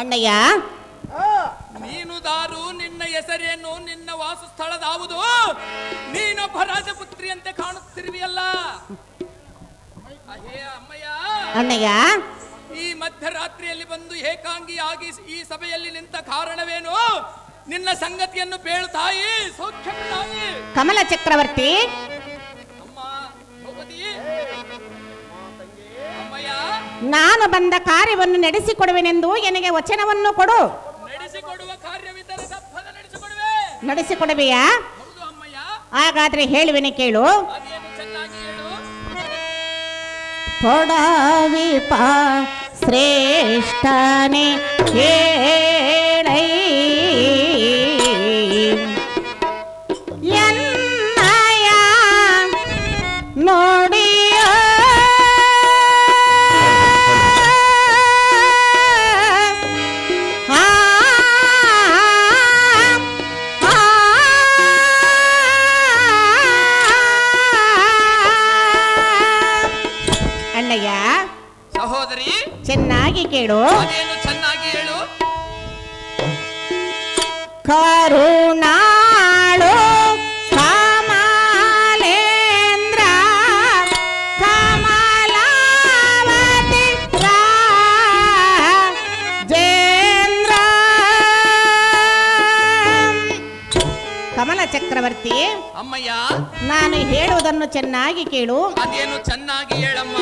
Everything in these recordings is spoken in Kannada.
ಅಣ್ಣಯ್ಯ? ನೀನು ದಾರು ನಿನ್ನ ಹೆಸರೇನು? ನಿನ್ನ ವಾಸಸ್ಥಳದಾವುದು? ನೀನೊಬ್ಬ ರಾಜಪುತ್ರಿಯಂತೆ ಕಾಣುತ್ತಿರುವಿಯಲ್ಲ? ಅಹೇ ಅಮ್ಮಯ್ಯ. ಅಣ್ಣಯ್ಯ? ಈ ಮಧ್ಯರಾತ್ರಿಯಲ್ಲಿ ಬಂದು ಏಕಾಂಗಿಯಾಗಿ ಈ ಸಭೆಯಲ್ಲಿ ನಿಂತ ಕಾರಣವೇನು? ನಿನ್ನ ಸಂಗತಿಯನ್ನು ಬೇಳು ತಾಯಿ ಸೌಖ್ಯ ಕಮಲ ಚಕ್ರವರ್ತಿ ನಾನು ಬಂದ ಕಾರ್ಯವನ್ನು ನಡೆಸಿಕೊಡುವೆನೆಂದು ನನಗೆ ವಚನವನ್ನು ಕೊಡು. ನಡೆಸಿಕೊಡುವೆಯಾ? ಹಾಗಾದ್ರೆ ಹೇಳುವೆನೆ ಕೇಳು. ಕೊಡವಿಪ ಶ್ರೇಷ್ಠನೆ ಕರುಣಾಳು ಕಮಲೇಂದ್ರ. ಕಮಲಾವತಿ ರಾಜೇಂದ್ರ ಕಮಲ ಚಕ್ರವರ್ತಿ ಅಮ್ಮಯ್ಯ. ನಾನು ಹೇಳುವುದನ್ನು ಚೆನ್ನಾಗಿ ಕೇಳು. ಅದೇನು ಚೆನ್ನಾಗಿ ಹೇಳಮ್ಮ?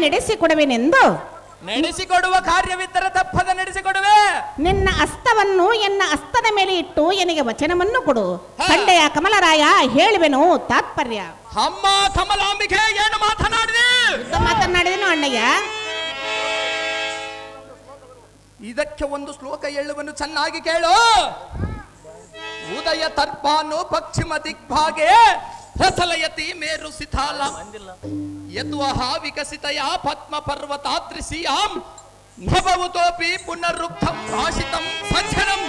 ನಡೆಸಿಕೊಡುವೆನೆಂದು? ನಡೆಸಿಕೊಡುವ ಕಾರ್ಯವಿದ್ದರೆ ತಪ್ಪದ ನಡೆಸಿಕೊಡುವೆ. ನಿನ್ನ ಅಸ್ತವನ್ನು ಎನ್ನ ಅಸ್ತದ ಮೇಲೆ ಇಟ್ಟು ಎನಿಗೆ ವಚನವನ್ನು ಕೊಡು. ಕಂಡೆಯ ಕಮಲರಾಯ ಹೇಳುವೆನು ತಾತ್ಪರ್ಯ. ಅಮ್ಮ ಕಮಲಾಂಬಿಕೆ ಏನು ಮಾತನಾಡಿದೆ? ಮಾತನಾಡಿದನು ಅಣ್ಣಯ್ಯ? ಇದಕ್ಕೆ ಒಂದು ಶ್ಲೋಕ ಹೇಳುವನು ಚೆನ್ನಾಗಿ ಕೇಳು. ಉದಯ ತರ್ಪಾನು ಪಶ್ಚಿಮ ದಿಗ್ಭಾಗೆ ರಸಲಯತಿ ಮೇರು ಸಿಥಾಲ. ಯದ್ವಹ ವಿಕಸಿತಯ ಪದ್ಮ ಪರ್ವತಾದ್ರಿಸಿಯಾಂ ನಭವುತೋಪಿ ಪುನರುಕ್ತಂ ಭಾಷಿತಂ ಸಜ್ಜನಂ.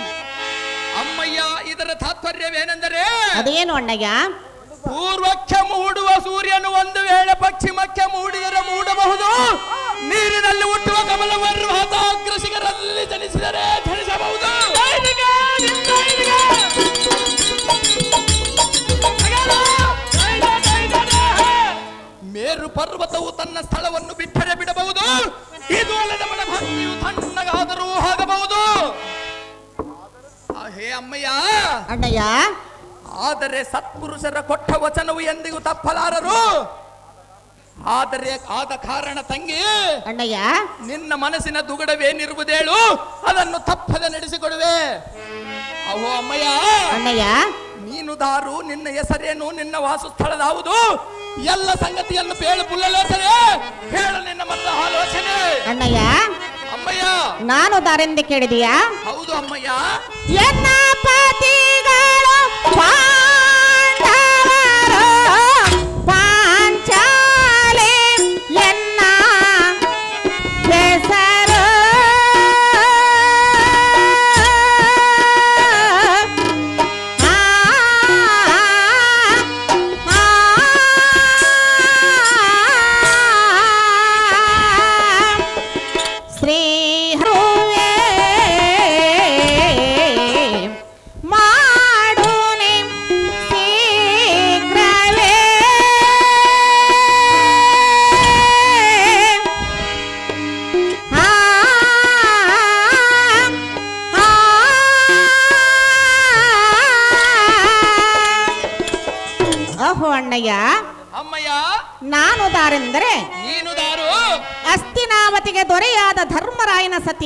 ಅಮ್ಮಯ್ಯ ಇದರ ತಾತ್ಪರ್ಯವೇನೆಂದರೆ? ಅದೇನು ಅಣ್ಣಯ್ಯ? ಪೂರ್ವಕ್ಕೆ ಮೂಡುವ ಸೂರ್ಯನು ಒಂದು ವೇಳೆ ಪಶ್ಚಿಮಕ್ಕೆ ಮೂಡಿದರೆ ಮೂಡಬಹುದು. ನೀರಿನಲ್ಲಿ ಹುಟ್ಟುವ ಕಮಲ ಪರ್ವತ ಕೃಷಿಕರಲ್ಲಿ ಜನಿಸಿದರೆ ಜನಿಸಬಹುದು. ಮೇರು ಪರ್ವತವು ತನ್ನ ಸ್ಥಳವನ್ನು ಬಿಟ್ಟರೆ ಬಿಡಬಹುದು. ಇದು ಅಲ್ಲದ ಮನ ಭಕ್ತಿಯು ತಣ್ಣಗಾದರೂ ಹೋಗಬಹುದು. ಹೇ ಅಮ್ಮಯ್ಯ. ಅಣ್ಣಯ್ಯ. ಆದರೆ ಸತ್ಪುರುಷರ ಕೊಟ್ಟ ವಚನವು ಎಂದಿಗೂ ತಪ್ಪಲಾರರು. ಆದರೆ ಆದ ಕಾರಣ ತಂಗಿ ಅಣ್ಣಯ್ಯ. ನಿನ್ನ ಮನಸ್ಸಿನ ದುಗಡವೇನಿರುವುದೇಳು ಅದನ್ನು ತಪ್ಪದೆ ನಡೆಸಿಕೊಡುವೆ. ಅಹೋ ಅಮ್ಮಯ್ಯ. ಅಣ್ಣಯ್ಯ. ನೀನು ದಾರು ನಿನ್ನ ಹೆಸರೇನು ನಿನ್ನ ವಾಸಸ್ಥಳದಾವುದು? ಎಲ್ಲ ಸಂಗತಿಯನ್ನು ಹೇಳು ಬುಲ್ಲಲೋಚನೆ ಹೇಳು ನಿನ್ನ ಮನದ ಆಲೋಚನೆ. ಅಣ್ಣಯ್ಯ ಅಮ್ಮಯ್ಯ. ನಾನು ದಾರೆಂದು ಕೇಳಿದೀಯಾ? ಹೌದು ಅಮ್ಮಯ್ಯ. ಎನ್ನ ಪತಿಗಳು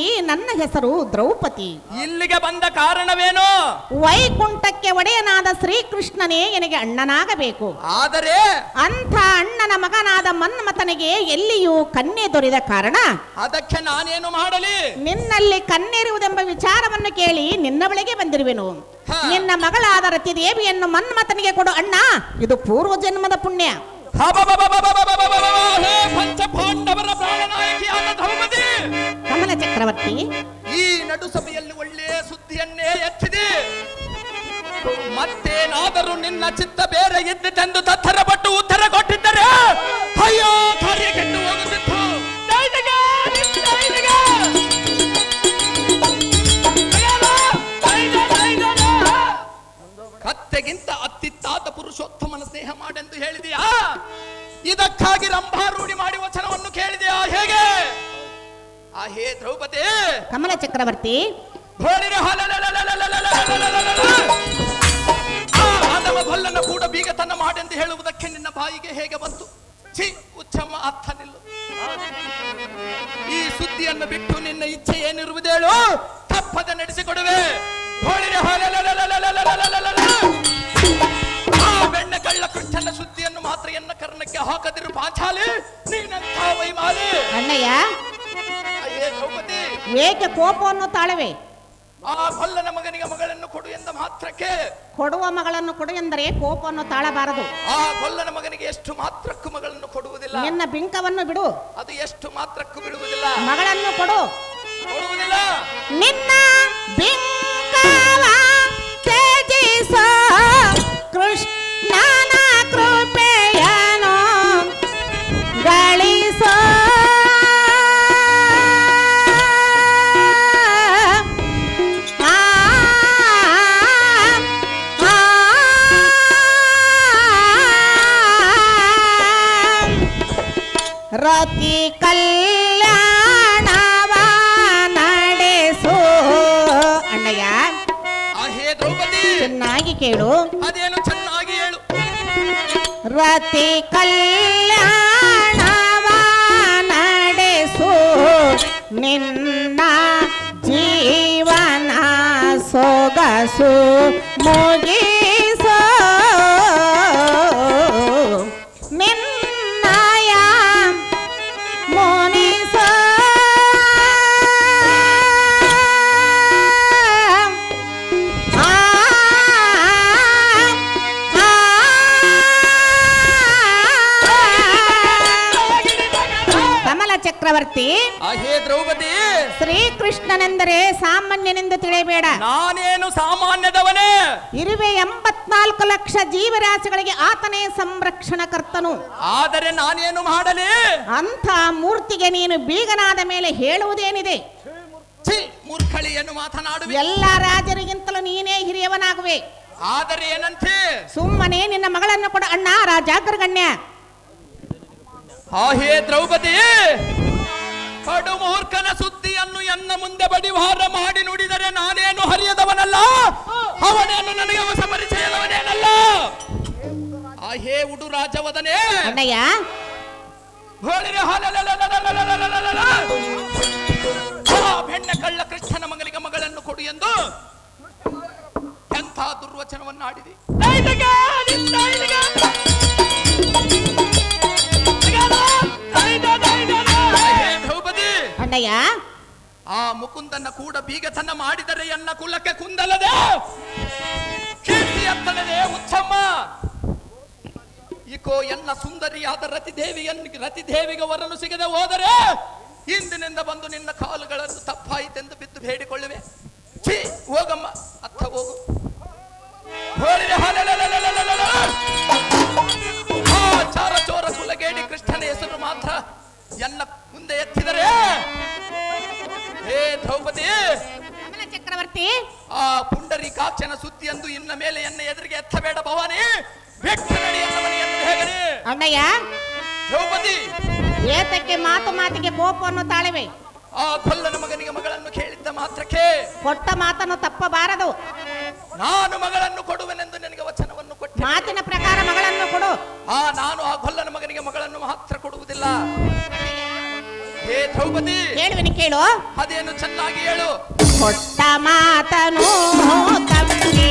ನನ್ನ ಹೆಸರು ದ್ರೌಪದಿ. ಇಲ್ಲಿಗೆ ಬಂದ ಕಾರಣವೇನು? ವೈಕುಂಠಕ್ಕೆ ಒಡೆಯನಾದ ಶ್ರೀಕೃಷ್ಣನೇ ನಿನಗೆ ಅಣ್ಣನಾಗಬೇಕು. ಆದರೆ ಅಂಥ ಅಣ್ಣನ ಮಗನಾದ ಮನ್ಮಥನಿಗೆ ಎಲ್ಲಿಯೂ ಕನ್ಯೆ ದೊರೆದ ಕಾರಣ? ಅದಕ್ಕೆ ನಾನೇನು ಮಾಡಲಿ? ನಿನ್ನಲ್ಲಿ ಕನ್ನೇರುವುದೆಂಬ ವಿಚಾರವನ್ನು ಕೇಳಿ ನಿನ್ನ ಬಳಿಗೆ ಬಂದಿರುವೆನು. ನಿನ್ನ ಮಗಳಾದ ರತಿದೇವಿಯನ್ನು ಮನ್ಮಥನಿಗೆ ಕೊಡು ಅಣ್ಣ. ಇದು ಪೂರ್ವ ಜನ್ಮದ ಪುಣ್ಯ. ಪಂಚಪಾಂಡವರ ಪ್ರಾಣನಾಯಕಿಯಾದ ದ್ರೌಪದಿ ಕಮಲ ಚಕ್ರವರ್ತಿ ಈ ನಡು ಸಭೆಯಲ್ಲಿ ಒಳ್ಳೆಯ ಸುದ್ದಿಯನ್ನೇ ಎತ್ತಿದೆ ಮತ್ತೇನಾದರೂ ನಿನ್ನ ಚಿತ್ತ ಬೇರೆ ಇದ್ದಿತೆಂದು ತತ್ತರಪಟ್ಟು ಉತ್ತರ ಕೊಟ್ಟಿದ್ದರೆ ಅಯ್ಯೋ ಕಾರ್ಯ ಕೆಟ್ಟು ಸೊತ್ತಮನ ಸ್ನೇಹ ಮಾಡೆಂದು ಹೇಳಿದೆಯಾ ಇದಕ್ಕಾಗಿ ರಂಭಾರೂಢಿ ಮಾಡಿ ವಚನವನ್ನು ಕೇಳಿದೆಯಾ ಹೇಗೆ ಆ ಹೇ ದ್ರೌಪದಿ ಕಮಲ ಚಕ್ರವರ್ತಿ ಭಲ್ಲನ ಕೂಡ ಬೀಗ ತನ್ನ ಮಾಡೆಂದು ಹೇಳುವುದಕ್ಕೆ ನಿನ್ನ ಬಾಯಿಗೆ ಹೇಗೆ ಬಂತು ಛೀ ಉಚ್ಚಮ್ಮ ಅರ್ಥ ನಿಲ್ಲ ಈ ಸುದ್ದಿಯನ್ನು ಬಿಟ್ಟು ನಿನ್ನ ಇಚ್ಛೆ ಏನಿರುವುದೇಳು ತಪ್ಪದ ನಡೆಸಿಕೊಡುವೆ ಹೋಳಿಗೆ ಹಾಲ ಕಳ್ಳ ಕೃಷ್ಣನ ಸುದ್ದಿಯನ್ನು ಮಾತ್ರ ಎನ್ನ ಕರ್ಣಕ್ಕೆ ಹಾಕದಿರು ಪಾಂಚಾಲಿ ನೀನಂಥ ವೈಮಾಲಿ. ಅಣ್ಣಯ್ಯ. ಅಯ್ಯೇ ದ್ರೌಪದಿ. ಏಕೆ ಕೋಪವನ್ನು ತಾಳವೆ. ಆ ಕೊಲ್ಲನ ಮಗನಿಗೆ ಮಗಳನ್ನು ಕೊಡು ಎಂದ ಮಾತ್ರಕ್ಕೆ. ಕೊಡುವ ಮಗಳನ್ನು ಕೊಡು ಎಂದರೆ ಕೋಪವನ್ನು ತಾಳಬಾರದು. ಆ ಕೊಲ್ಲನ ಮಗನಿಗೆ ಎಷ್ಟು ಮಾತ್ರಕ್ಕೂ ಮಗಳನ್ನು ಕೊಡುವುದಿಲ್ಲ. ನಿನ್ನ ಬಿಂಕವನ್ನು ಬಿಡು. ಅದು ಎಷ್ಟು ಮಾತ್ರಕ್ಕೂ ಬಿಡುವುದಿಲ್ಲ. ಮಗಳನ್ನು ಕೊಡು. ಕೊಡುವುದಿಲ್ಲ. ನಿನ್ನ ಬಿಂಕವ ತ್ಯಜಿಸೋ. ಕೃಷ್ಣನ ಕೇಳು ಅದೇನು ಚೆನ್ನಾಗಿ ಹೇಳು. ರತಿ ಕಲ್ಯಾಣವ ನಡೆಸು. ನಿನ್ನ ಜೀವನ ಸೊಗಸು. ಮುಗಿಸೋ ಚಕ್ರವರ್ತಿ. ಅಹೇ ದ್ರೌಪದಿ. ಶ್ರೀಕೃಷ್ಣನೆಂದರೆ ಸಾಮಾನ್ಯನೆಂದು ತಿಳಿಯಬೇಡ. ನಾನೇನು ಸಾಮಾನ್ಯದವನೇ? ಇರುವೆ ಎಂಬತ್ನಾಲ್ಕು ಲಕ್ಷ ಜೀವರಾಶಿಗಳಿಗೆ ಆತನೇ ಸಂರಕ್ಷಣಕರ್ತನು. ಆದರೆ ನಾನೇನು ಮಾಡಲಿ? ಅಂಥ ಮೂರ್ತಿಗೆ ನೀನು ಬೀಗನಾದ ಮೇಲೆ ಹೇಳುವುದೇನಿದೆ? ಛೀ ಮೂರ್ಖಳಿಯನ್ನು ಮಾತನಾಡುವೆ. ಎಲ್ಲ ರಾಜರಿಗಿಂತಲೂ ನೀನೇ ಹಿರಿಯವನಾಗುವೆ. ಆದರೆ ಏನಂತೆ? ಸುಮ್ಮನೆ ನಿನ್ನ ಮಗಳನ್ನು ಕೂಡ ಅಣ್ಣ ರಾಜಾಗ್ರಗಣ್ಯ. ಆಹೇ ದ್ರೌಪದಿ. ಪಡು ಮೂರ್ಖನ ಸುದ್ದಿಯನ್ನು ಎನ್ನ ಮುಂದೆ ಬಡಿವಾರ ಮಾಡಿ ನುಡಿದರೆ ನಾನೇನು ಹರಿಯದವನಲ್ಲ? ಅವನೇನು ನನಗೆ ಹೊಸ ಪರಿಚಯದವನೇನಲ್ಲ ಆ ಹೇ ಉಡು ರಾಜವದನೇ. ಅಣ್ಣಯ್ಯ. ಹೋಳಿಗೆ ಹಾಲ ಮುಕುಂದನ ಕೂಡ ಬೀಗತನ ಮಾಡಿದರೆ ಎನ್ನ ಕುಲಕ್ಕೆ ಕುಂದಲದೆ? ಕೀರ್ತಿ ಎತ್ತಲದೆ ಉಚ್ಚಮ್ಮ ಇಕೋ ಎನ್ನ ಸುಂದರಿಯಾದ ರತಿದೇವಿಯನ್ನು, ರತಿದೇವಿಗೆ ವರನು ಸಿಗದೆ ಹೋದರೆ ಹಿಂದಿನಿಂದ ಬಂದು ನಿನ್ನ ಕಾಲುಗಳನ್ನು ತಪ್ಪಾಯಿತೆಂದು ಬಿದ್ದು ಬೇಡಿಕೊಳ್ಳುವೆ. ಛೀ, ಹೋಗಮ್ಮ, ಅತ್ತ ಹೋಗು. ಚಾರ ಚೋರ ಕುಲಗೇಡಿ ಕೃಷ್ಣನ ಹೆಸರು ಮಾತ್ರ ಎನ್ನ ಮುಂದೆ ಎತ್ತಿದರೆ ಹೇ ದ್ರೌಪದಿ! ಕಮಲ ಚಕ್ರವರ್ತಿ ಆ ಪುಂಡಲಿಕಾಚನ ಸುದ್ದಿ ಎಂದು ಇನ್ನ ಮೇಲೆ ಎನ್ನ ಎದುರಿಗೆ ಎತ್ತಬೇಡ ಭವಾನಿ! ಬೆಟ್ಟ ನಡೆಯನ್ನವನಿ ಎಂದು ಹೇಗನೆ ಅಣ್ಣಯ್ಯ! ದ್ರೌಪದಿ! ಏತಕ್ಕೆ ಮಾತು ಮಾತಿಗೆ ಕೋಪವನ್ನು ತಾಳಿವೆ? ಆ ಕೊಲ್ಲನ ಮಗನಿಗೆ ಮಗಳನ್ನು ಕೇಳಿದ್ದ ಮಾತ್ರಕ್ಕೆ ಕೊಟ್ಟ ಮಾತನ್ನು ತಪ್ಪಬಾರದು. ನಾನು ಮಗಳನ್ನು ಕೊಡುವೆನೆಂದು ನಿನಗೆ ವಚನವನ್ನು ಕೊಟ್ಟೆ. ಮಾತಿನ ಪ್ರಕಾರ ಮಗಳನ್ನು ಕೊಡು. ಆ ನಾನು ಆ ಕೊಲ್ಲನ ಮಗನಿಗೆ ಮಗಳನ್ನು ಮಾತ್ರ ಕೊಡುವುದಿಲ್ಲ. ಹೇ ದ್ರೌಪದಿ! ಹೇಳುವೆನು ಕೇಳು. ಅದೇನು ಚೆನ್ನಾಗಿ ಹೇಳು. ಕೊಟ್ಟ ಮಾತನು ತಪ್ಪಿ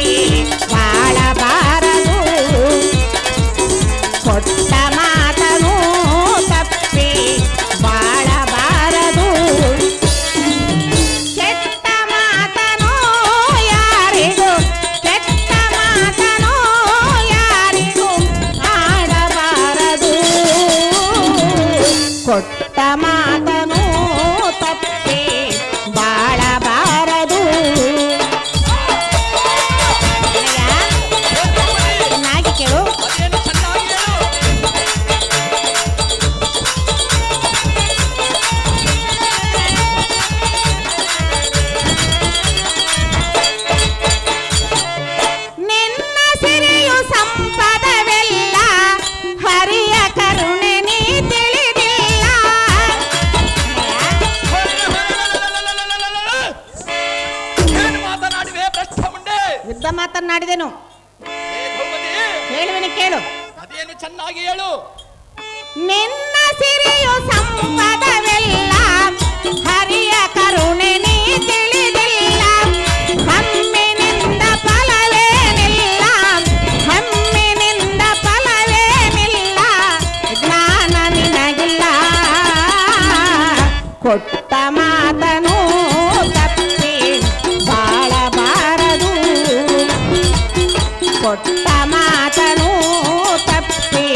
ಬಾಳಬಾರದು. ಕೊಟ್ಟ ಮಾತನು ಕೊಟ್ಟ ಮಾತನು ತಪ್ಪಿ ಬಾಳಬಾರದು. ಕೊಟ್ಟ ಮಾತನು ತಪ್ಪಿ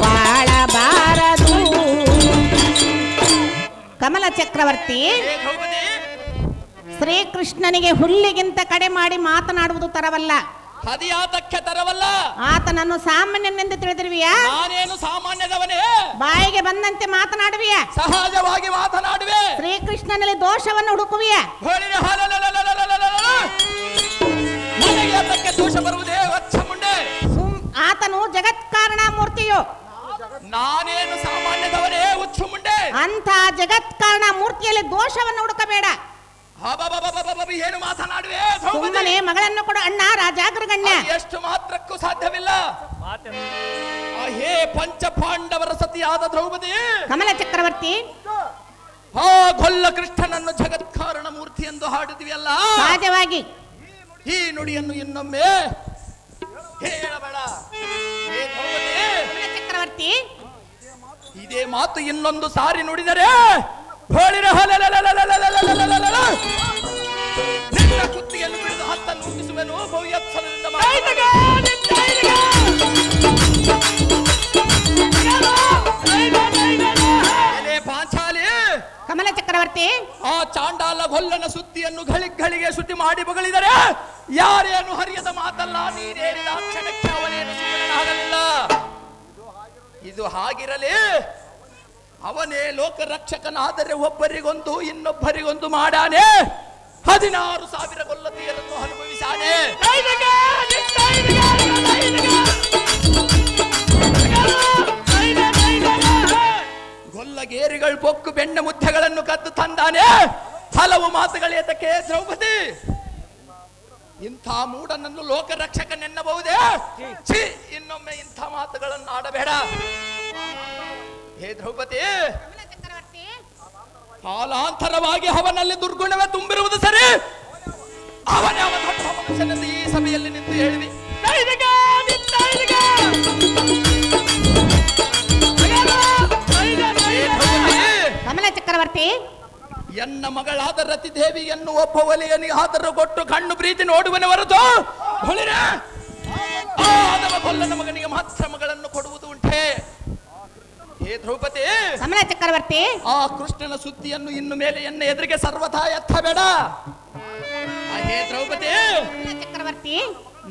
ಬಾಳಬಾರದು. ಕಮಲ ಚಕ್ರವರ್ತಿ ಶ್ರೀಕೃಷ್ಣನಿಗೆ ಹುಲ್ಲಿಗಿಂತ ಕಡೆ ಮಾಡಿ ಮಾತನಾಡುವುದು ತರವಲ್ಲ. ಹದಿಯಾದ ತರವಲ್ಲ ಆತನನ್ನು ಸಾಮಾನ್ಯನೆಂದು ತಿಳಿದಿರುವಿಯ? ನಾನೇನು ಸಾಮಾನ್ಯದವನೇ? ಬಾಯಿಗೆ ಬಂದಂತೆ ಮಾತನಾಡುವಿಯ? ಸಹಜವಾಗಿ ಮಾತನಾಡುವೆ. ಶ್ರೀಕೃಷ್ಣನಲ್ಲಿ ದೋಷವನ್ನು ಹುಡುಕುವಿಯ? ನನಗೆ ದೋಷ ಬರುವುದೇ ವತ್ಸಮುಂಡೆ ಆತನು ಜಗತ್ಕಾರಣ ಮೂರ್ತಿಯು ನಾನೇನು ಸಾಮಾನ್ಯದವನೇ ಉಚ್ಚು ಮುಂಡೆ. ಅಂತ ಜಗತ್ಕಾರಣ ಮೂರ್ತಿಯಲ್ಲಿ ದೋಷವನ್ನು ಹುಡುಕಬೇಡ. ಏನು ಮಾತನಾಡುವೆ? ಸುಮ್ಮನೆ ಮಗಳನ್ನು ಕೊಡು ಅಣ್ಣ ರಾಜಾಗ್ರಗಣ್ಯ ಎಷ್ಟು ಮಾತ್ರಕ್ಕೂ ಸಾಧ್ಯವಿಲ್ಲ ಹೇ ಪಂಚ ಪಾಂಡವರ ಸತಿಯಾದ ದ್ರೌಪದಿ. ಕಮಲ ಚಕ್ರವರ್ತಿ. ಹಾ ಗೊಲ್ಲ ಕೃಷ್ಣನನ್ನು ಜಗತ್ಕಾರಣ ಮೂರ್ತಿ ಎಂದು ಹಾಡಿದ್ವಿಯಲ್ಲ. ಸಹಜವಾಗಿ. ಈ ನುಡಿಯನ್ನು ಇನ್ನೊಮ್ಮೆ ಹೇಳಬೇಡ. ಹೇ ದ್ರೌಪದಿ. ಕಮಲ ಚಕ್ರವರ್ತಿ. ಇದೇ ಮಾತು ಇನ್ನೊಂದು ಸಾರಿ ನುಡಿದರೆ ಹೋಳಿರ ನಿನ್ನ ಕುತ್ತಿಗೆಯನ್ನು ಬಿಡಿದು ಹತ್ತನ್ನು ಹುಟ್ಟಿಸುವೆನು ಭವ್ಯತ್ಸವದಿಂದ ಪಾಂಚಾಲಿ ಕಮಲ ಚಕ್ರವರ್ತಿ. ಆ ಚಾಂಡಾಲ ಹೊಲ್ಲನ ಸುತ್ತಿಯನ್ನು ಘಳಿಗ್ ಘಳಿಗೆ ಸುದ್ದಿ ಮಾಡಿ ಬಗಳಿದರೆ ಯಾರೇನು ಹರಿಯದ ಮಾತಲ್ಲ ನೀನೇರಿದ ಕ್ಷಣಕ್ಕೆ ಅವನೇನು ಸುಮ್ಮನಾಗಲಿಲ್ಲ ಇದು ಹಾಗಿರಲಿ. ಅವನೇ ಲೋಕರಕ್ಷಕನಾದರೆ ಒಬ್ಬರಿಗೊಂದು ಇನ್ನೊಬ್ಬರಿಗೊಂದು ಮಾಡಾನೆ. ಹದಿನಾರು ಸಾವಿರ ಕೊಲ್ಲತಿಯರನ್ನು ಅನುಭವಿಸಾನೆ. ಗೊಲ್ಲಗೇರಿಗಳು ಬೊಕ್ಕು ಬೆಣ್ಣೆ ಮುದ್ದೆಗಳನ್ನು ಕದ್ದು ತಂದಾನೆ. ಹಲವು ಮಾತುಗಳೇ ಅದಕ್ಕೆ ದ್ರೌಪದಿ? ಇಂಥ ಮೂಡನನ್ನು ಲೋಕರಕ್ಷಕನೆನ್ನಬಹುದೇ? ಛೀ ಇನ್ನೊಮ್ಮೆ ಇಂಥ ಮಾತುಗಳನ್ನು ಆಡಬೇಡ ಹೇ ದ್ರೌಪದಿ! ಕಾಲಾಂತರವಾಗಿ ಅವನಲ್ಲಿ ದುರ್ಗುಣವೇ ತುಂಬಿರುವುದು ಸರಿ? ಅವನೇ ಮನುಷ್ಯನೆಂದು ಈ ಸಭೆಯಲ್ಲಿ ನಿಂತು ಹೇಳಿದೆ. ಕಮಲ ಚಕ್ರವರ್ತಿ! ಎನ್ನ ಮಗಳಾದ ದೇವಿ ಒಬ್ಬ ಒಲೆಯನಿಗೆ ಆದರೂ ಕೊಟ್ಟು ಕಣ್ಣು ಪ್ರೀತಿ ನೋಡುವನೆ ಹೊರತು? ಹೊಳಿರ! ಆದವ ಕೊಲ್ಲನ ಮಗನಿಗೆ ಮಾತ್ರ ಮಗಳನ್ನು ಕೊಡುವುದು ಉಂಟೆ? ಹೇ ದ್ರೌಪದಿ! ಸಮನ ಚಕ್ರವರ್ತಿ! ಆ ಕೃಷ್ಣನ ಸುದ್ದಿಯನ್ನು ಇನ್ನು ಮೇಲೆ ಎನ್ನ ಎದುರಿಗೆ ಸರ್ವಥಾ ಎತ್ತಬೇಡ! ಆ ಹೇ ದ್ರೌಪದಿ! ಚಕ್ರವರ್ತಿ!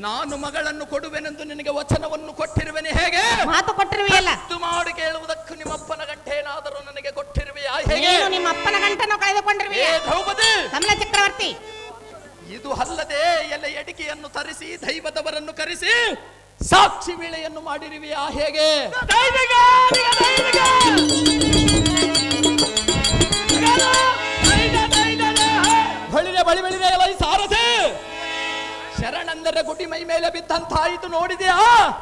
ನಾನು ಮಗಳನ್ನು ಕೊಡುವೆನೆಂದು ನಿನಗೆ ವಚನವನ್ನು ಕೊಟ್ಟಿರುವೆನೆ ಹೇಗೆ? ಮಾತು ಕೊಟ್ಟಿರುವೆಯಲ್ಲ? ಹತ್ತು ಮಾಡಿ ಕೇಳುವುದಕ್ಕೂ ನಿಮ್ಮಪ್ಪನ ಗಂಟೇನಾದರೂ ನನಗೆ ಕೊಟ್ಟಿರುವೆಯಾ ಹೇಗೆ? ನೀನು ನಿಮ್ಮ ಅಪ್ಪನ ಗಂಟನ್ನು ಕಳೆದುಕೊಂಡಿರುವೆ ಹೇ ದ್ರೌಪದಿ! ಸಮನ ಚಕ್ರವರ್ತಿ! ಇದು ಅಲ್ಲದೆ ಎಲ್ಲ ಎಡಿಕೆಯನ್ನು ತರಿಸಿ ದೈವದವರನ್ನು ಕರೆಸಿ ಸಾಕ್ಷಿ ವೀಳೆಯನ್ನು ಮಾಡಿರುವೆಯಾ? ಹೇಗೆ? ಶರಣಂದರ ಬಳಿ ಸಾರಥಿ! ಎಂದರೆ ಗುಡಿ ಮೈ ಮೇಲೆ ಬಿದ್ದಂತಾಯಿತು ನೋಡಿದೆಯಾ?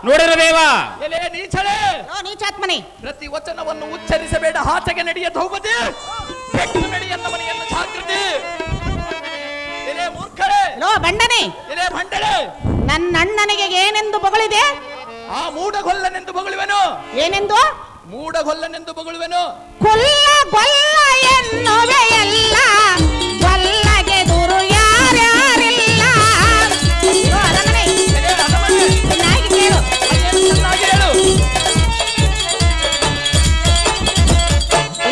ನೋಡಿರ ದೇವ! ಎಲೆ ನೀಚಳೆ! ನೀಚಾತ್ಮನೆ! ಪ್ರತಿ ವಚನವನ್ನು ಉಚ್ಚರಿಸಬೇಡ ಆಚೆಗೆ ನಡೆಯ ದ್ರೌಪದಿ! ಬೆಟ್ಟು ಮನೆಯನ್ನು ಜಾಗೃತಿ ಎಲೆ ಮೂರ್ಖಳೆ ಬಂಡನೆ ಎಲೆ ಭಂಡಳೆ ನನ್ನ ಅಣ್ಣನಿಗೆ ಏನೆಂದು ಬಗಳಿದೆ? ಆ ಮೂಡಗೊಲ್ಲನೆಂದು ಬೊಗಳುವೆನು. ಏನೆಂದು? ಮೂಡಗೊಲ್ಲನೆಂದು ಬೊಗಳುವೆನು. ಕೊಲ್ಲ ಗೊಲ್ಲ ಎನ್ನುವೆ ಎಲ್ಲ. ಗೊಲ್ಲಗೆ ದುರು ಯಾರ್ಯಾರಿಲ್ಲ. ಲೋ ಅರಮನೆ, ಚೆನ್ನಾಗಿ ಕೇಳು.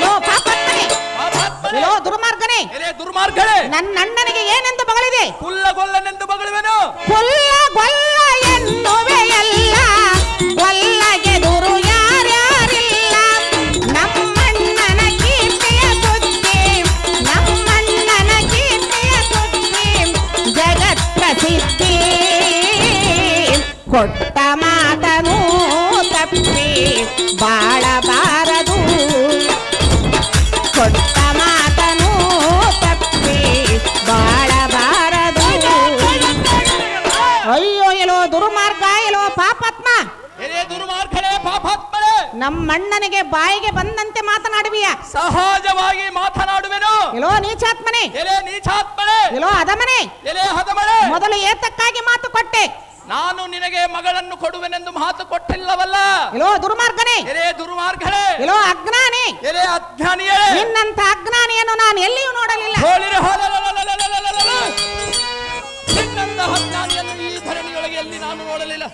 Low ಪಾಪಾತ್ಮನೆ, low ದುರ್ಮಾರ್ಗನೆ. ದುರ್ಮಾರ್ಗಳೆ ನನ್ನ ಅಣ್ಣನಿಗೆ ಏನೆಂದು ಬಗಳಿದೆ? ಕುಲ್ಲಗೊಲ್ಲನೆಂದು ಬೊಗಳುವೆನು. ಕೊಲ್ಲ ಕೊಟ್ಟ ಮಾತನು ತಪ್ಪಿ ಬಾಳಬಾರದು. ಕೊಟ್ಟ ಮಾತನು ತಪ್ಪಿ ಬಾಳಬಾರದು. ಅಯ್ಯೋ ಎಲೋ ದುರ್ಮಾರ್ಗ ಎಲ್ಲೋ ಪಾಪಾತ್ಮ. ಎಲೆ ದುರ್ಮಾರ್ಗಳೆ ಪಾಪಾತ್ಮಳೆ ನಮ್ಮಣ್ಣನಿಗೆ ಬಾಯಿಗೆ ಬಂದಂತೆ ಮಾತನಾಡುವಿಯ. ಸಹಜವಾಗಿ ಮಾತನಾಡುವೆನು. ಎಲ್ಲೋ ನೀಚಾತ್ಮನೆ. ಎಲೆ ಎಲ್ಲೋ ಎಲೆ ಹದಮಳೆ ಮೊದಲು ಕೊಟ್ಟೆ ನಾನು ನಿನಗೆ ಮಗಳನ್ನು ಕೊಡುವೆನೆಂದು ಮಾತು ಕೊಟ್ಟಿಲ್ಲವಲ್ಲ. ಇಲೋ ದುರ್ಮಾರ್ಗನೇ. ಎರೆ ದುರ್ಮಾರ್ಗನೇ. ಇಲೋ ಅಜ್ಞಾನಿ. ಎರೆ ಅಜ್ಞಾನಿಯೇ ನಿನ್ನಂತ ಅಜ್ಞಾನಿಯನ್ನು ನಾನು ಎಲ್ಲಿಯೂ ನೋಡಲಿಲ್ಲ. ಹೋಳಿರೆ ನಿನ್ನಂತ ಅಜ್ಞಾನಿಯನ್ನು ಈ ಧರಣಿಯೊಳಗೆ ಎಲ್ಲಿ ನಾನು ನೋಡಲಿಲ್ಲ.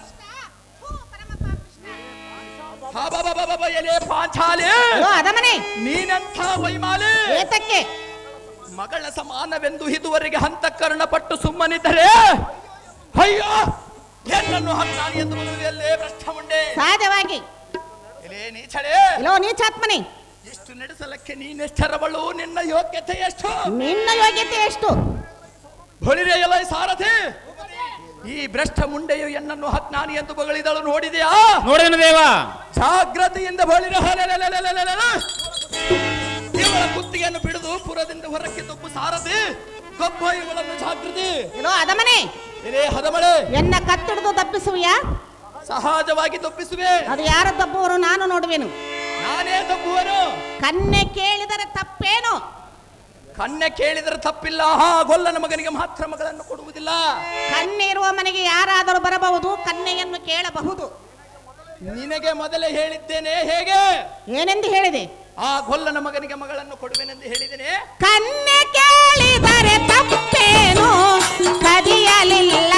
ಎಲೆ ಪಾಂಚಾಲೆ. ನೀನಂಥ ವೈಮಾಲೆ. ಏತಕ್ಕೆ? ಮಗಳ ಸಮಾನವೆಂದು ಇದುವರೆಗೆ ಹಂತಕರಣ ಪಟ್ಟು ಸುಮ್ಮನಿದ್ದರೆ ಅಯ್ಯೋ ಎನ್ನನ್ನು ಹತ್ತಾನಿ ಎಂದು ಮದುವೆಯಲ್ಲೇ ಭ್ರಷ್ಟ ಮುಂಡೆ ಸಹಜವಾಗಿ ಎಲೆ ನೀಚಳೆ. ಎಲ್ಲೋ ನೀಚಾತ್ಮನೆ. ಎಷ್ಟು ನಡೆಸಲಕ್ಕೆ ನೀನೆಷ್ಟರವಳು ನಿನ್ನ ಯೋಗ್ಯತೆ ಎಷ್ಟು? ನಿನ್ನ ಯೋಗ್ಯತೆ ಎಷ್ಟು? ಹೊಳಿರೆ ಎಲ ಸಾರಥಿ. ಈ ಭ್ರಷ್ಟ ಮುಂಡೆಯು ಎನ್ನನ್ನು ಹತ್ನಾನಿ ಎಂದು ಬಗಳಿದಳು ನೋಡಿದೆಯಾ? ನೋಡೇನು ದೇವ? ಜಾಗ್ರತೆಯಿಂದ ಬಳಿರ. ಇವಳ ಕುತ್ತಿಗೆಯನ್ನು ಬಿಡಿದು ಪುರದಿಂದ ಹೊರಕ್ಕೆ ತಪ್ಪು ಸಾರಥಿ. ಕಬ್ಬ ಇವಳನ್ನು ಜಾಗೃತಿ ಅದಮನೆ. ಹದಮಳೆ. ಎನ್ನ ಕತ್ತಿಡಿದು ತಪ್ಪಿಸುವೆಯ ಸಹಜವಾಗಿ ತಪ್ಪಿಸುವೆ ಅದು ಯಾರ ತಪ್ಪುವರು ನಾನು ನೋಡುವೆನು. ನಾನೇ ತಪ್ಪುವನು ಕನ್ನೆ ಕೇಳಿದರೆ ತಪ್ಪೇನು? ಕನ್ನೆ ಕೇಳಿದರೆ ತಪ್ಪಿಲ್ಲ. ಹಾ ಗೊಲ್ಲನ ಮಗನಿಗೆ ಮಾತ್ರ ಮಗಳನ್ನು ಕೊಡುವುದಿಲ್ಲ. ಕನ್ನೆ ಇರುವ ಮನೆಗೆ ಯಾರಾದರೂ ಬರಬಹುದು? ಕನ್ನೆಯನ್ನು ಕೇಳಬಹುದು. ನಿನಗೆ ಮೊದಲೇ ಹೇಳಿದ್ದೇನೆ ಹೇಗೆ? ಏನೆಂದು ಹೇಳಿದೆ? ಆ ಗೊಲ್ಲನ ಮಗನಿಗೆ ಮಗಳನ್ನು ಕೊಡುವೆನೆಂದು ಹೇಳಿದ್ದೇನೆ ಕನ್ನೆ ಕೇಳಿದರೆ ತಪ್ಪೇನು? ಕದಿಯಲಿಲ್ಲ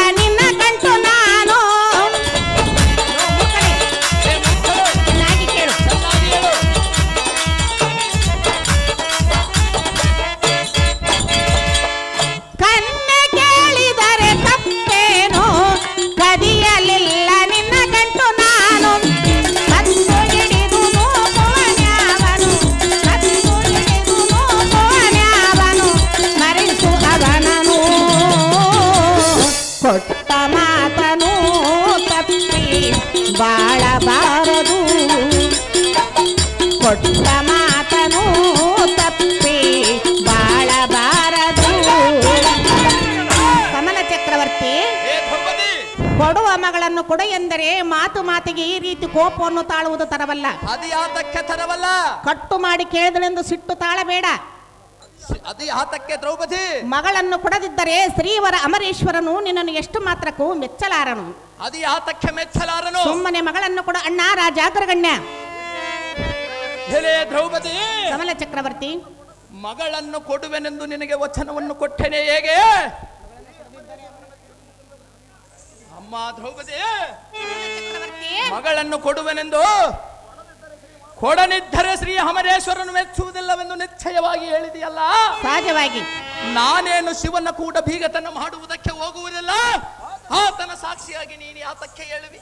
ಕೊಡು ಎಂದರೆ ಮಾತು ಮಾತಿಗೆ ಈ ರೀತಿ ಕೋಪವನ್ನು ತಾಳುವುದು ತರವಲ್ಲ. ಅದು ಯಾತಕ್ಕೆ ತರವಲ್ಲ. ಕಟ್ಟು ಮಾಡಿ ಕೇಳಿದಳೆಂದು ಸಿಟ್ಟು ತಾಳಬೇಡ. ಅದು ಯಾತಕ್ಕೆ ದ್ರೌಪದಿ. ಮಗಳನ್ನು ಕೊಡದಿದ್ದರೆ ಶ್ರೀವರ ಅಮರೇಶ್ವರನು ನಿನ್ನನ್ನು ಎಷ್ಟು ಮಾತ್ರಕ್ಕೂ ಮೆಚ್ಚಲಾರನು. ಅದು ಯಾತಕ್ಕೆ ಮೆಚ್ಚಲಾರನು. ಸುಮ್ಮನೆ ಮಗಳನ್ನು ಕೊಡ ಅಣ್ಣ ರಾಜ ಅಗ್ರಗಣ್ಯ ದ್ರೌಪದಿ. ಕಮಲ ಚಕ್ರವರ್ತಿ. ಮಗಳನ್ನು ಕೊಡುವೆನೆಂದು ನಿನಗೆ ವಚನವನ್ನು ಕೊಟ್ಟೆನೆ ಹೇಗೆ? ಅಮ್ಮ ದ್ರೌಪದಿ ಮಗಳನ್ನು ಕೊಡುವೆನೆಂದು? ಕೊಡನಿದ್ದರೆ ಶ್ರೀ ಅಮರೇಶ್ವರನು ಮೆಚ್ಚುವುದಿಲ್ಲವೆಂದು ನಿಶ್ಚಯವಾಗಿ ಹೇಳಿದೆಯಲ್ಲ? ಸಹಜವಾಗಿ. ನಾನೇನು ಶಿವನ ಕೂಡ ಬೀಗತನ ಮಾಡುವುದಕ್ಕೆ ಹೋಗುವುದಿಲ್ಲ? ಆತನ ಸಾಕ್ಷಿಯಾಗಿ ನೀನು ಆತಕ್ಕೆ ಹೇಳುವಿ.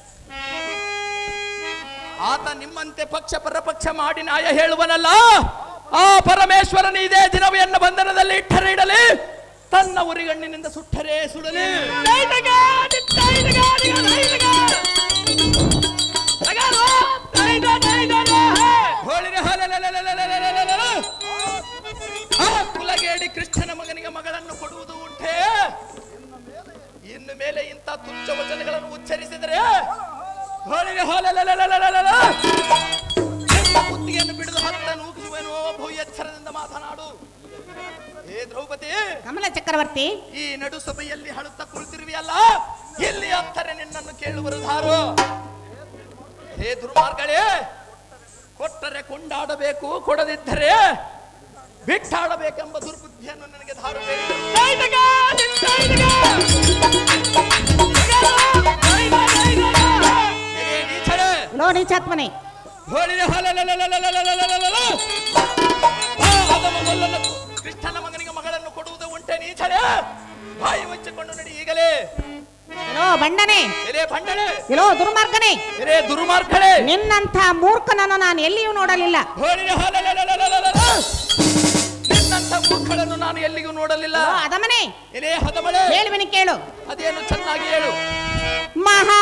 ಆತ ನಿಮ್ಮಂತೆ ಪಕ್ಷ ಪರಪಕ್ಷ ಮಾಡಿ ನಾಯ ಹೇಳುವನಲ್ಲ? ಆ ಪರಮೇಶ್ವರನ ಇದೇ ದಿನವೆಯನ್ನು ಎನ್ನ ಬಂಧನದಲ್ಲಿ ಇಟ್ಟರೆ ಇಡಲಿ. ತನ್ನ ಉರಿಗಣ್ಣಿನಿಂದ ಸುಟ್ಟರೆ ಸುಡಲಿ ಕುಲಗೇಡಿ ಕೃಷ್ಣನ ಮಗನಿಗೆ ಮಗಳನ್ನು ಕೊಡುವುದು ಉಂಟೆ ಇನ್ನು ಮೇಲೆ ಇಂಥ ತುಚ್ಛ ವಚನಗಳನ್ನು ಉಚ್ಚರಿಸಿದರೆ ಕುತ್ತಿಗೆಯನ್ನು ಬಿಡಿದು ಹತ್ತ ನೂಗಿಸುವೆನೋ ಭೂ ಎಚ್ಚರದಿಂದ ಮಾತನಾಡು ಸಭಾಪತಿ ಕಮಲ ಚಕ್ರವರ್ತಿ. ಈ ನಡು ಸಭೆಯಲ್ಲಿ ಹಳುತ್ತಾ ಕುಳಿತಿರುವೆಯಲ್ಲ? ಎಲ್ಲಿ ಅಂತಾರೆ ನಿನ್ನನ್ನು ಕೇಳುವರು ಧಾರು? ಹೇ ದುರ್ಮಾರ್ಗಳೇ ಕೊಟ್ಟರೆ ಕೊಂಡಾಡಬೇಕು ಕೊಡದಿದ್ದರೆ ಬಿಟ್ಟಾಡಬೇಕೆಂಬ ದುರ್ಬುದ್ಧಿಯನ್ನು ನನಗೆ ಧಾರು ಲೋ ನೀಚಾತ್ಮನೆ. ಹೋಳಿನ ಹಾಲ ಕೃಷ್ಣನ ಮಗನಿಗೆ ಹುಟ್ಟ ನೀಚರ ಬಾಯಿ ಮುಚ್ಚಿಕೊಂಡು ನಡಿ ಈಗಲೇ. ಏನೋ ಬಂಡನೆ. ಎಲೆ ದುರ್ಮಾರ್ಗನೆ. ದುರ್ಮಾರ್ಗಳೆ ನಿನ್ನಂಥ ಮೂರ್ಖನನ್ನು ನಾನು ಎಲ್ಲಿಯೂ ನೋಡಲಿಲ್ಲ. ನಿನ್ನಂತ ಮೂರ್ಖಳನ್ನು ನಾನು ಎಲ್ಲಿಗೂ ನೋಡಲಿಲ್ಲ. ಅದಮನೆ ಎಲೆ ಹದಮಳೆ ಹೇಳುವೆನು ಕೇಳು. ಅದೇನು ಚೆನ್ನಾಗಿ ಹೇಳು. ಮಹಾ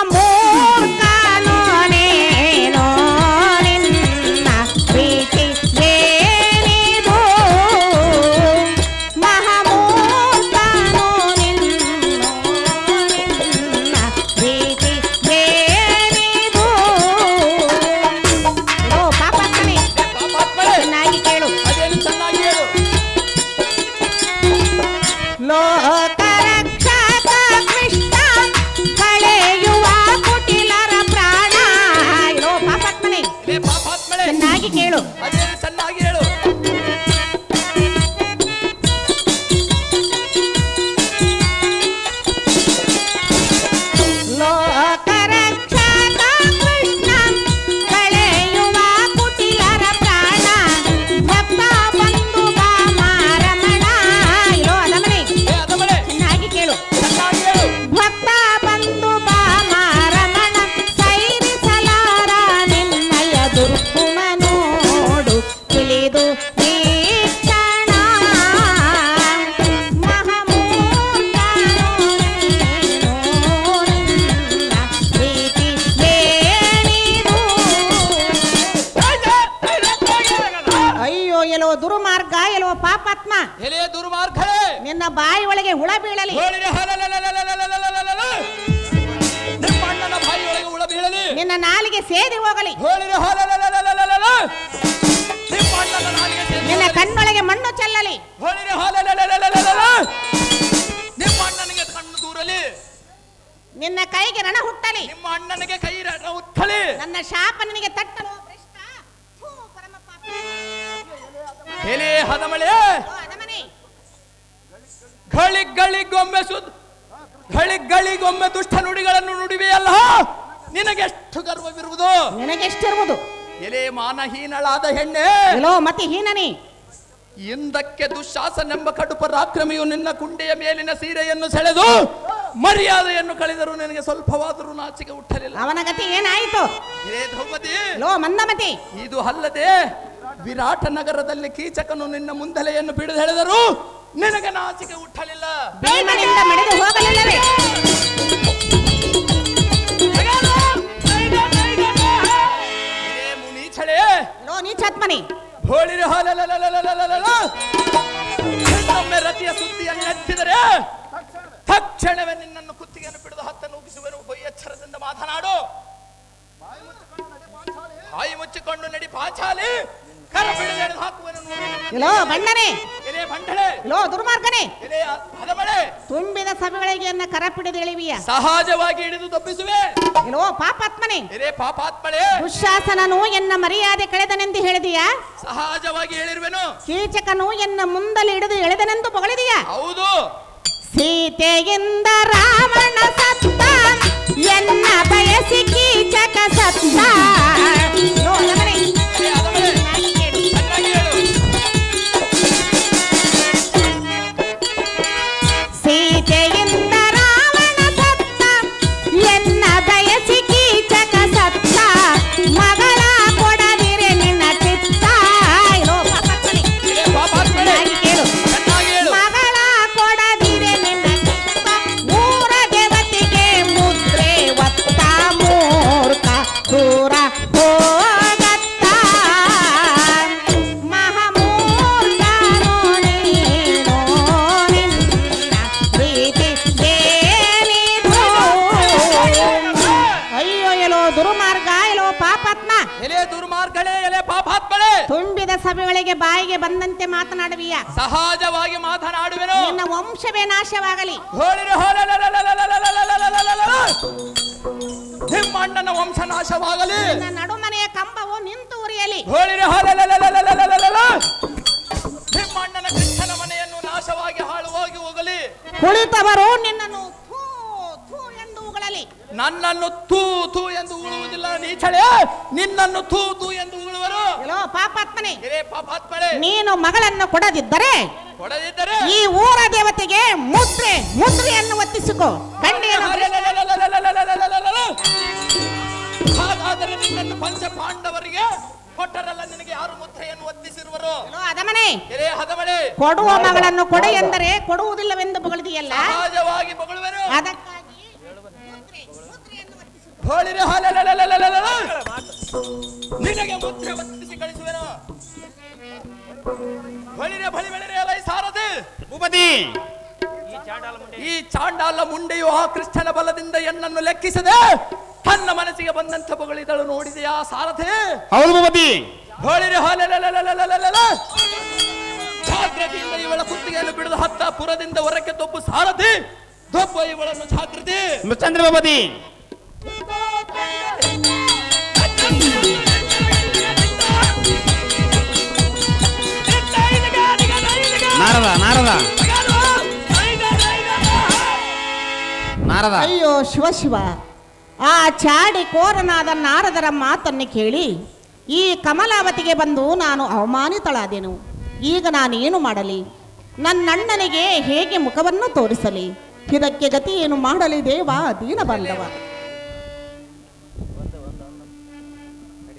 ನಿನ್ನ ಕೈಗೆ ರಣ ಹುಟ್ಟಲಿ. ನಿಮ್ಮ ಅಣ್ಣನಿಗೆ ಕೈ ರಣ ಹುಟ್ಟಲಿ ನನ್ನ ಶಾಪ ನಿನಗೆ ತಟ್ಟಲು ಭ್ರಷ್ಟ. ಥೂ, ಪರಮ ಪಾಪಿ. ಎಲೆ ಹದಮಳೆ ಓ, ಅದಮನೆ. ಗಳಿಗ್ ಗಳಿಗೊಮ್ಮೆ ಸುದ್ ಗಳಿಗ್ ಗಳಿಗೊಮ್ಮೆ ದುಷ್ಟ ನುಡಿಗಳನ್ನು ನುಡಿವೆಯಲ್ಲ? ನಿನಗೆಷ್ಟು ಗರ್ವವಿರುವುದು? ನಿನಗೆಷ್ಟಿರುವುದು? ಎಲೆ ಮಾನಹೀನಳಾದ ಹೆಣ್ಣೆ. ಎಲ್ಲೋ ಮತಿ ಹೀನನಿ. ಇಂದಕ್ಕೆ ದುಶಾಸನೆಂಬ ಕಡುಪ ಪರಾಕ್ರಮಿಯು ನಿನ್ನ ಕುಂಡೆಯ ಮೇಲಿನ ಸೀರೆಯನ್ನು ಸೆಳೆದು ಮರ್ಯಾದೆಯನ್ನು ಕಳೆದರೂ ನಿನಗೆ ಸ್ವಲ್ಪವಾದರೂ ನಾಚಿಕೆ ಹುಟ್ಟಲಿಲ್ಲ. ಅವನ ಗತಿ ಏನಾಯಿತು? ಇದು ಅಲ್ಲದೆ ವಿರಾಟ ನಗರದಲ್ಲಿ ಕೀಚಕನು ನಿನ್ನ ಮುಂದಲೆಯನ್ನು ಬಿಡದು ಹೇಳಿದರು ನಿನಗೆ ನಾಚಿಕೆ ಹುಟ್ಟಲಿಲ್ಲ. ಭೀಮನಿಂದ ಮಡಿದು ಹೋಗಲಿಲ್ಲವೇ? ಹೋಳಿರಿ ಹಾಲ ರತಿಯ ಸುದ್ದಿಯನ್ನು ಹಚ್ಚಿದರೆ ತಕ್ಷಣವೇ ನಿನ್ನನ್ನು ಕುತ್ತಿಗೆಯನ್ನು ಬಿಡದು ಹತ್ತ ನುಗ್ಗಿಸುವೆನು ಎಚ್ಚರದಿಂದ ಮಾತನಾಡು. ಬಾಯಿ ಮುಚ್ಚಿಕೊಂಡು ನಡಿ ಪಾಚಾಲಿ. ಕರ ಬಿಡದೆ ಹಾಕುವೆನು ಬಣ್ಣನೆ. ಎಲೆ ಬಂಡಳೆ ದುರ್ಮಾರ್ಗನೆ. ಎಲೆ ಹದಮಳೆ. ತುಂಬಿದ ಸಭೆಗಳಿಗೆ ಎನ್ನ ಕರ ಪಿಡಿದು ಎಳಿವಿಯ ಸಹಜವಾಗಿ ಹಿಡಿದು ತಪ್ಪಿಸುವೆ ಲೋ ಪಾಪಾತ್ಮನೆ. ಎಲೆ ಪಾಪಾತ್ಮಳೆ. ದುಶ್ಯಾಸನನು ಎನ್ನ ಮರ್ಯಾದೆ ಕಳೆದನೆಂದು ಹೇಳಿದೆಯಾ. ಸಹಜವಾಗಿ ಹೇಳಿರುವೆನು. ಕೀಚಕನು ಎನ್ನ ಮುಂದಲಿ ಹಿಡಿದು ಎಳೆದನೆಂದು ಪಗಳಿದೆಯಾ ಹೌದು. ಸೀತೆಯಿಂದ ರಾವಣ ಸತ್ತ ಎನ್ನ ಬಯಸಿ ಕೀಚಕ ಸತ್ತ ನಾಶವಾಗಲಿ ನಿಮ್ಮಣ್ಣನ ವಂಶ ನಾಶವಾಗಲಿ. ನಡುಮನೆಯ ಕಂಬವು ನಿಂತು ಉರಿಯಲಿ. ಹೋಳಿರಿ ನಿಮ್ಮಣ್ಣನ ಕೃಷ್ಣನ ಮನೆಯನ್ನು ನಾಶವಾಗಿ ಹಾಳುವಾಗಿ ಹೋಗಲಿ. ಕುಳಿತವರು ನಿನ್ನನ್ನು ನನ್ನನ್ನು ತೂ ತೂ ಎಂದು ಉಳುವುದಿಲ್ಲ ನೀಚಳೆ. ನಿನ್ನನ್ನು ತೂ ತೂ ಎಂದು ಉಳುವರು ಪಾಪಾತ್ಮನೆ. ಪಾಪಾತ್ಮನೆ ನೀನು ಮಗಳನ್ನು ಕೊಡದಿದ್ದರೆ ಈ ಊರ ದೇವತೆಗೆ ಮುದ್ರೆ ಮುದ್ರೆಯನ್ನು ಒತ್ತಿಸಿಕೊ. ಕಣ್ಣೀರು ಹಾಗಾದರೆ ನಿನ್ನನ್ನು ಪಂಚ ಪಾಂಡವರಿಗೆ ಕೊಟ್ಟರಲ್ಲ ನಿನಗೆ ಯಾರು ಮುದ್ರೆಯನ್ನು ಒತ್ತಿಸಿರುವರು? ಅದಮನೆ ಹಿರೇ ಹದಮಳೆ ಕೊಡುವ ಮಗಳನ್ನು ಕೊಡೆ ಎಂದರೆ ಕೊಡುವುದಿಲ್ಲವೆಂದು ಬೊಗಳಿದೆಯಲ್ಲ? ಸಹಜವಾಗಿ ಮಗಳುವರು ಅದಕ್ಕಾಗಿ ಮುದ್ರೆ ಮುದ್ರೆಯನ್ನು ಒತ್ತಿಸಿಕೊ. ಹೋಳಿರೆ ಹಾಲಲಲಲಲಲಲ. ನಿನಗೆ ಮುದ್ರೆ ಒತ್ತಿಸಿ ಕಳಿಸುವೆನು. ಬಳಿರೆ ಬಳಿ ಬೆಳೆರೆ ಅಲೈ ಸಾರದೆ ಭೂಪತಿ! ಈ ಚಾಂಡಾಲ ಮುಂಡೆಯು ಆ ಕೃಷ್ಣನ ಬಲದಿಂದ ಎನ್ನನ್ನು ಲೆಕ್ಕಿಸದೆ ತನ್ನ ಮನಸ್ಸಿಗೆ ಬಂದಂತ ಬಗಳಿದಳು ನೋಡಿದೆಯಾ ಸಾರಥಿ? ಹೌದು ಭೂಪತಿ. ಬಳಿರೆ ಜಾಗ್ರತೆಯಿಂದ ಇವಳ ಕುತ್ತಿಗೆಯನ್ನು ಬಿಡದ ಹತ್ತ ಪುರದಿಂದ ಹೊರಕ್ಕೆ ದೊಬ್ಬು ಸಾರಥಿ. ದೊಬ್ಬ ಇವಳನ್ನು ಜಾಗೃತಿ ಚಂದ್ರ ಭೂಪತಿ. ನಾರದ ನಾರದ. ನಾರದ. ಅಯ್ಯೋ, ಶಿವ ಶಿವ. ಆ ಚಾಡಿ ಕೋರನಾದ ನಾರದರ ಮಾತನ್ನು ಕೇಳಿ ಈ ಕಮಲಾವತಿಗೆ ಬಂದು ನಾನು ಅವಮಾನಿತಳಾದೆನು. ಈಗ ನಾನೇನು ಮಾಡಲಿ? ನನ್ನಣ್ಣನಿಗೆ ಹೇಗೆ ಮುಖವನ್ನು ತೋರಿಸಲಿ? ಇದಕ್ಕೆ ಗತಿ ಏನು ಮಾಡಲಿ ದೇವ, ದೀನ ಬಂದವ